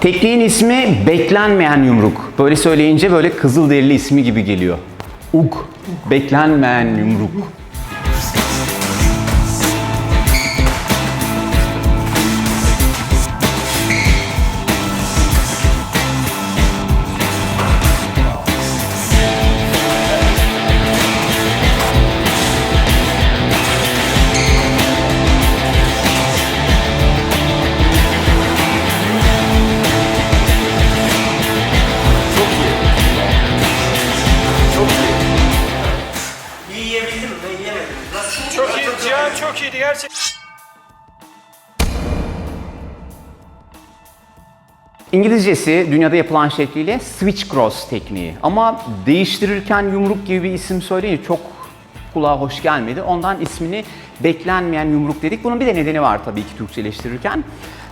Tekniğin ismi beklenmeyen yumruk. Böyle söyleyince böyle kızılderili ismi gibi geliyor. Ug. Beklenmeyen yumruk. İngilizcesi dünyada yapılan şekliyle switch cross tekniği. Ama değiştirirken yumruk gibi bir isim söyleyince çok kulağa hoş gelmedi. Ondan ismini beklenmeyen yumruk dedik. Bunun bir de nedeni var tabii ki Türkçeleştirirken.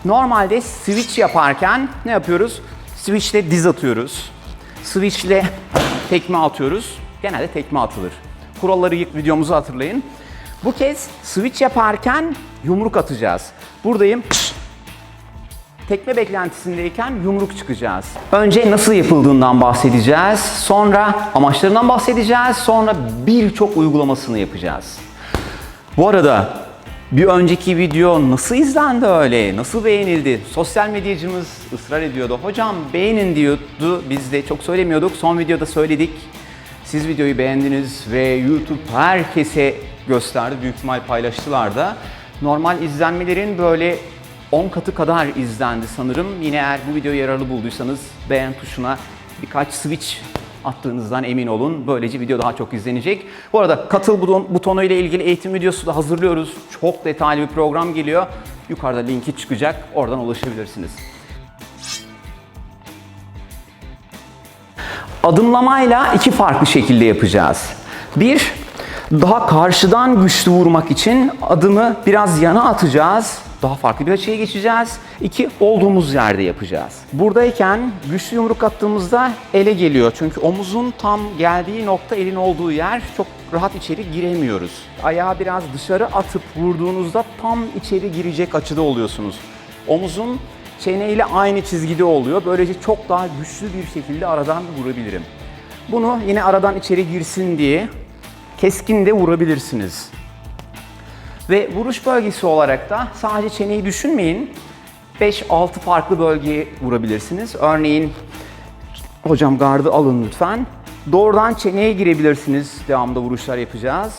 Normalde switch yaparken ne yapıyoruz? Switch'le diz atıyoruz. Switch'le tekme atıyoruz. Genelde tekme atılır. Kuralları videomuzu hatırlayın. Bu kez switch yaparken yumruk atacağız. Buradayım. Tekme beklentisindeyken yumruk çıkacağız. Önce nasıl yapıldığından bahsedeceğiz. Sonra amaçlarından bahsedeceğiz. Sonra birçok uygulamasını yapacağız. Bu arada bir önceki video nasıl izlendi öyle? Nasıl beğenildi? Sosyal medyacımız ısrar ediyordu. Hocam beğenin diyordu. Biz de çok söylemiyorduk. Son videoda söyledik. Siz videoyu beğendiniz ve YouTube herkese gösterdi. Büyük ihtimal paylaştılar da. Normal izlenmelerin böyle 10 katı kadar izlendi sanırım. Yine eğer bu videoyu yararlı bulduysanız beğen tuşuna birkaç switch attığınızdan emin olun. Böylece video daha çok izlenecek. Bu arada katıl buton, butonu ile ilgili eğitim videosu da hazırlıyoruz. Çok detaylı bir program geliyor. Yukarıda linki çıkacak. Oradan ulaşabilirsiniz. Adımlamayla iki farklı şekilde yapacağız. Bir, daha karşıdan güçlü vurmak için adımı biraz yana atacağız. Daha farklı bir açıya geçeceğiz. İki, olduğumuz yerde yapacağız. Buradayken güçlü yumruk attığımızda ele geliyor. Çünkü omuzun tam geldiği nokta elin olduğu yer çok rahat içeri giremiyoruz. Ayağı biraz dışarı atıp vurduğunuzda tam içeri girecek açıda oluyorsunuz. Omuzun çeneyle aynı çizgide oluyor. Böylece çok daha güçlü bir şekilde aradan vurabilirim. Bunu yine aradan içeri girsin diye keskin de vurabilirsiniz. Ve vuruş bölgesi olarak da sadece çeneyi düşünmeyin. 5-6 farklı bölgeye vurabilirsiniz. Örneğin hocam gardı alın lütfen. Doğrudan çeneye girebilirsiniz. Devamında vuruşlar yapacağız.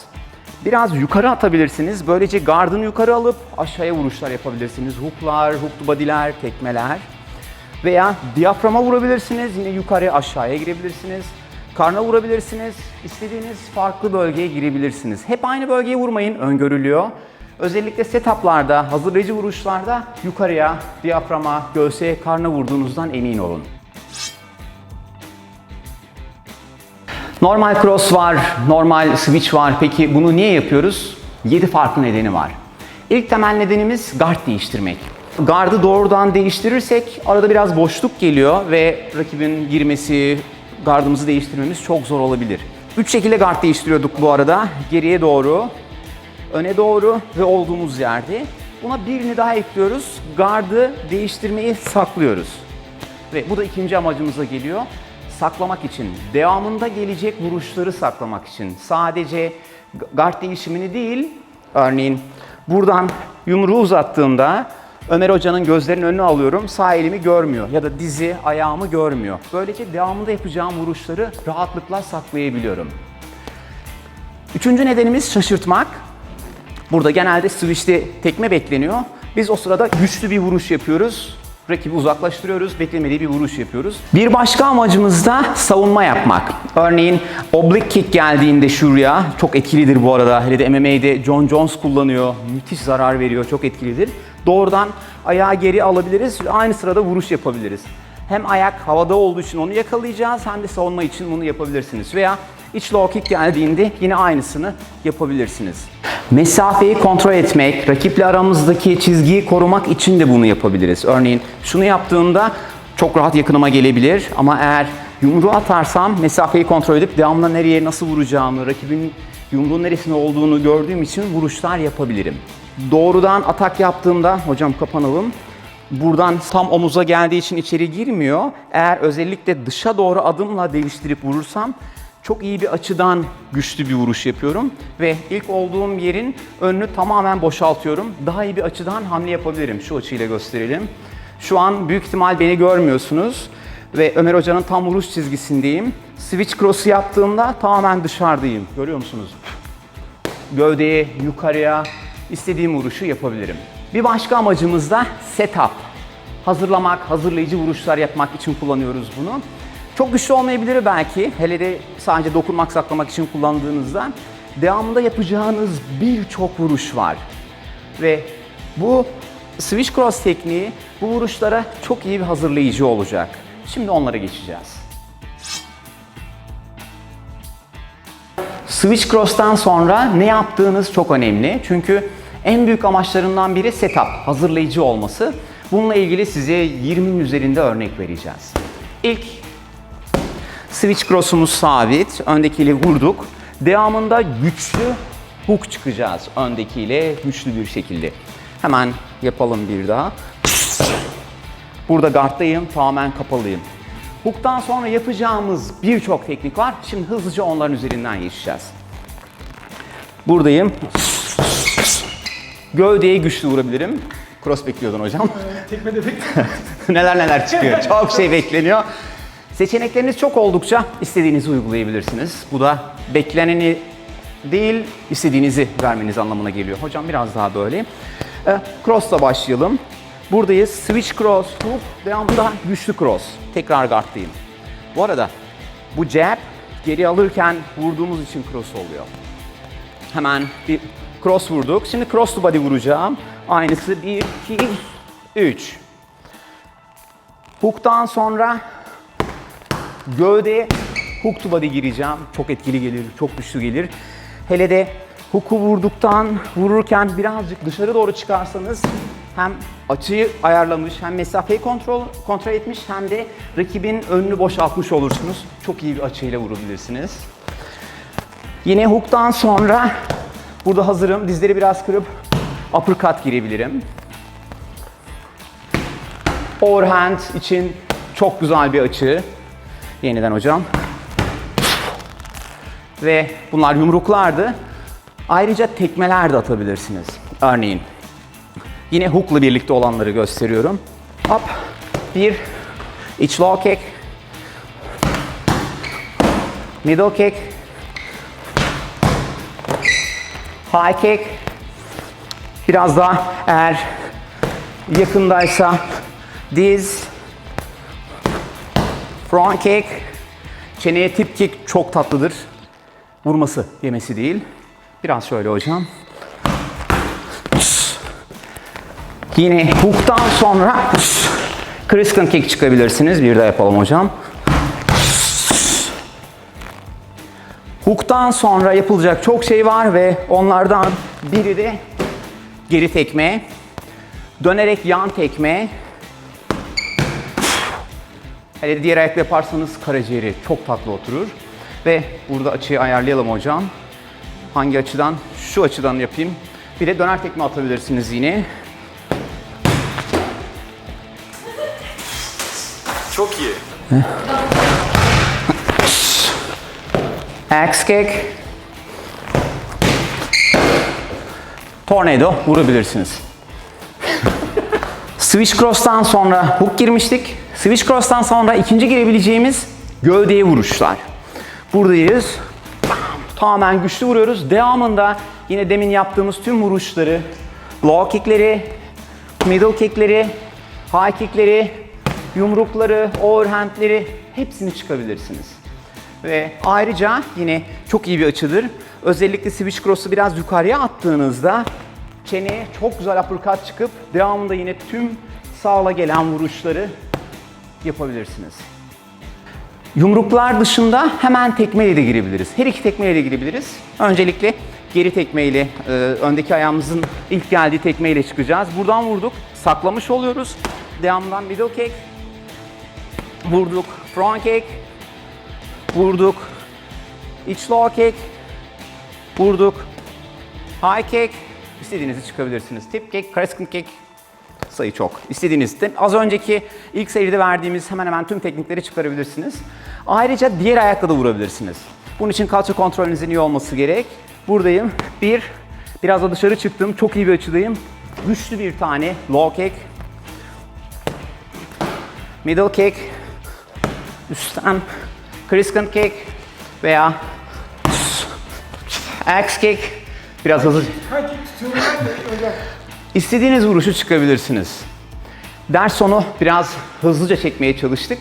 Biraz yukarı atabilirsiniz. Böylece gardını yukarı alıp aşağıya vuruşlar yapabilirsiniz. Hooklar, hook body'ler, tekmeler. Veya diyaframa vurabilirsiniz. Yine yukarı aşağıya girebilirsiniz. Karna vurabilirsiniz. İstediğiniz farklı bölgeye girebilirsiniz. Hep aynı bölgeye vurmayın. Öngörülüyor. Özellikle setuplarda, hazırlayıcı vuruşlarda yukarıya, diyaframa, göğse, karna vurduğunuzdan emin olun. Normal cross var, normal switch var. Peki bunu niye yapıyoruz? 7 farklı nedeni var. İlk temel nedenimiz guard değiştirmek. Gardı doğrudan değiştirirsek arada biraz boşluk geliyor ve rakibin girmesi, gardımızı değiştirmemiz çok zor olabilir. Üç şekilde guard değiştiriyorduk bu arada. Geriye doğru, öne doğru ve olduğumuz yerde. Buna birini daha ekliyoruz. Gardı değiştirmeyi saklıyoruz. Ve bu da ikinci amacımıza geliyor. Saklamak için, devamında gelecek vuruşları saklamak için. Sadece guard değişimini değil, örneğin buradan yumruğu uzattığımda Ömer Hoca'nın gözlerinin önüne alıyorum, sağ elimi görmüyor ya da dizi, ayağımı görmüyor. Böylece devamında yapacağım vuruşları rahatlıkla saklayabiliyorum. Üçüncü nedenimiz şaşırtmak. Burada genelde switch'te tekme bekleniyor. Biz o sırada güçlü bir vuruş yapıyoruz. Rakibi uzaklaştırıyoruz, beklemediği bir vuruş yapıyoruz. Bir başka amacımız da savunma yapmak. Örneğin oblique kick geldiğinde şuraya, çok etkilidir bu arada. Hele de MMA'de John Jones kullanıyor. Müthiş zarar veriyor, çok etkilidir. Doğrudan ayağı geri alabiliriz aynı sırada vuruş yapabiliriz. Hem ayak havada olduğu için onu yakalayacağız hem de savunma için bunu yapabilirsiniz. Veya iç low kick geldiğinde yine aynısını yapabilirsiniz. Mesafeyi kontrol etmek, rakiple aramızdaki çizgiyi korumak için de bunu yapabiliriz. Örneğin şunu yaptığımda çok rahat yakınıma gelebilir ama eğer yumruğu atarsam mesafeyi kontrol edip devamlı nereye nasıl vuracağımı, rakibin yumruğun neresinde olduğunu gördüğüm için vuruşlar yapabilirim. Doğrudan atak yaptığımda, hocam kapanalım. buradan tam omuza geldiği için içeri girmiyor. Eğer özellikle dışa doğru adımla değiştirip vurursam çok iyi bir açıdan güçlü bir vuruş yapıyorum ve ilk olduğum yerin önünü tamamen boşaltıyorum. Daha iyi bir açıdan hamle yapabilirim. Şu açıyla gösterelim. Şu an büyük ihtimal beni görmüyorsunuz ve Ömer Hoca'nın tam vuruş çizgisindeyim. Switch cross'u yaptığımda tamamen dışarıdayım. Görüyor musunuz? Gövdeye, yukarıya istediğim vuruşu yapabilirim. Bir başka amacımız da setup. Hazırlamak, hazırlayıcı vuruşlar yapmak için kullanıyoruz bunu. Çok güçlü olmayabilir belki. Hele de sadece dokunmak, saklamak için kullandığınızda. Devamında yapacağınız birçok vuruş var. Ve bu switch cross tekniği bu vuruşlara çok iyi bir hazırlayıcı olacak. Şimdi onlara geçeceğiz. Switch Cross'tan sonra ne yaptığınız çok önemli. Çünkü en büyük amaçlarından biri setup, hazırlayıcı olması. Bununla ilgili size 20'nin üzerinde örnek vereceğiz. İlk Switch Cross'umuz sabit. Öndekiyle vurduk. Devamında güçlü hook çıkacağız öndekiyle güçlü bir şekilde. Hemen yapalım bir daha. Burada guard'dayım, tamamen kapalıyım. Hook'tan sonra yapacağımız birçok teknik var. Şimdi hızlıca onların üzerinden geçeceğiz. Buradayım. Gövdeye güçlü vurabilirim. Cross bekliyordun hocam. Tekme de neler neler çıkıyor. Çok şey bekleniyor. Seçenekleriniz çok oldukça istediğinizi uygulayabilirsiniz. Bu da bekleneni değil, istediğinizi vermeniz anlamına geliyor. Hocam biraz daha böyle. Ee, cross'la başlayalım. Buradayız. Switch cross, hook, devamında güçlü cross. Tekrar guard'dayım. Bu arada bu jab geri alırken vurduğumuz için cross oluyor. Hemen bir cross vurduk. Şimdi cross to body vuracağım. Aynısı 1, 2, 3. Hook'tan sonra gövdeye hook to body gireceğim. Çok etkili gelir, çok güçlü gelir. Hele de hook'u vurduktan, vururken birazcık dışarı doğru çıkarsanız hem açıyı ayarlamış, hem mesafeyi kontrol, kontrol etmiş hem de rakibin önünü boşaltmış olursunuz. Çok iyi bir açıyla vurabilirsiniz. Yine hook'tan sonra burada hazırım. Dizleri biraz kırıp uppercut girebilirim. Overhand için çok güzel bir açı. Yeniden hocam. Ve bunlar yumruklardı. Ayrıca tekmeler de atabilirsiniz. Örneğin. Yine hook'la birlikte olanları gösteriyorum. Hop. Bir. iç low kick. Middle kick. High kick. Biraz daha eğer yakındaysa diz, front kick, çeneye tip kick çok tatlıdır. Vurması, yemesi değil. Biraz şöyle hocam. Yine hook'tan sonra Kristen kick çıkabilirsiniz. Bir daha yapalım hocam. Hook'tan sonra yapılacak çok şey var ve onlardan biri de geri tekme. Dönerek yan tekme. Hele diğer ayakla yaparsanız karaciğeri çok tatlı oturur. Ve burada açıyı ayarlayalım hocam. Hangi açıdan? Şu açıdan yapayım. Bir de döner tekme atabilirsiniz yine. Çok iyi. Axe kick. Tornado vurabilirsiniz. Switch cross'tan sonra hook girmiştik. Switch cross'tan sonra ikinci girebileceğimiz gövdeye vuruşlar. Buradayız. Tamamen güçlü vuruyoruz. Devamında yine demin yaptığımız tüm vuruşları, low kickleri, middle kickleri, high kickleri, yumrukları, overhandleri hepsini çıkabilirsiniz. Ve ayrıca yine çok iyi bir açıdır. Özellikle switch cross'u biraz yukarıya attığınızda çeneye çok güzel uppercut çıkıp devamında yine tüm sağla gelen vuruşları yapabilirsiniz. Yumruklar dışında hemen tekmeyle de girebiliriz. Her iki tekmeyle de girebiliriz. Öncelikle geri tekmeyle, e, öndeki ayağımızın ilk geldiği tekmeyle çıkacağız. Buradan vurduk, saklamış oluyoruz. Devamından middle kick, vurduk, front kick, vurduk, iç low kick, vurduk, high kick, istediğinizi çıkabilirsiniz. Tip kick, crescent kick, sayı çok. İstediğiniz. de- Az önceki ilk seride verdiğimiz hemen hemen tüm teknikleri çıkarabilirsiniz. Ayrıca diğer ayakla da vurabilirsiniz. Bunun için kalça kontrolünüzün iyi olması gerek. Buradayım. Bir, biraz da dışarı çıktım. Çok iyi bir açıdayım. Güçlü bir tane low kick. Middle kick. Üstten crescent kick veya axe kick. Biraz hızlı. İstediğiniz vuruşu çıkabilirsiniz. Ders sonu biraz hızlıca çekmeye çalıştık.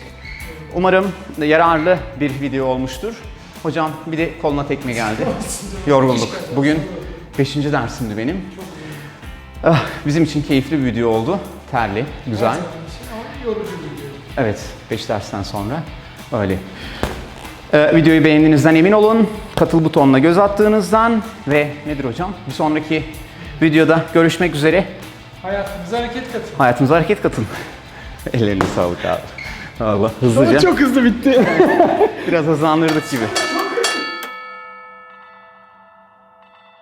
Umarım yararlı bir video olmuştur. Hocam bir de koluna tekme geldi. Yorgunluk. Bugün 5. dersimdi benim. Ah, bizim için keyifli bir video oldu. Terli, güzel. Evet, 5 dersten sonra öyle. Ee, videoyu beğendiğinizden emin olun. Katıl butonuna göz attığınızdan ve nedir hocam? Bir sonraki videoda görüşmek üzere. Hayatımıza hareket katın. Hayatımıza hareket katın. Ellerine sağlık abi. Allah hızlıca. Çok hızlı bitti. Biraz hızlandırdık gibi.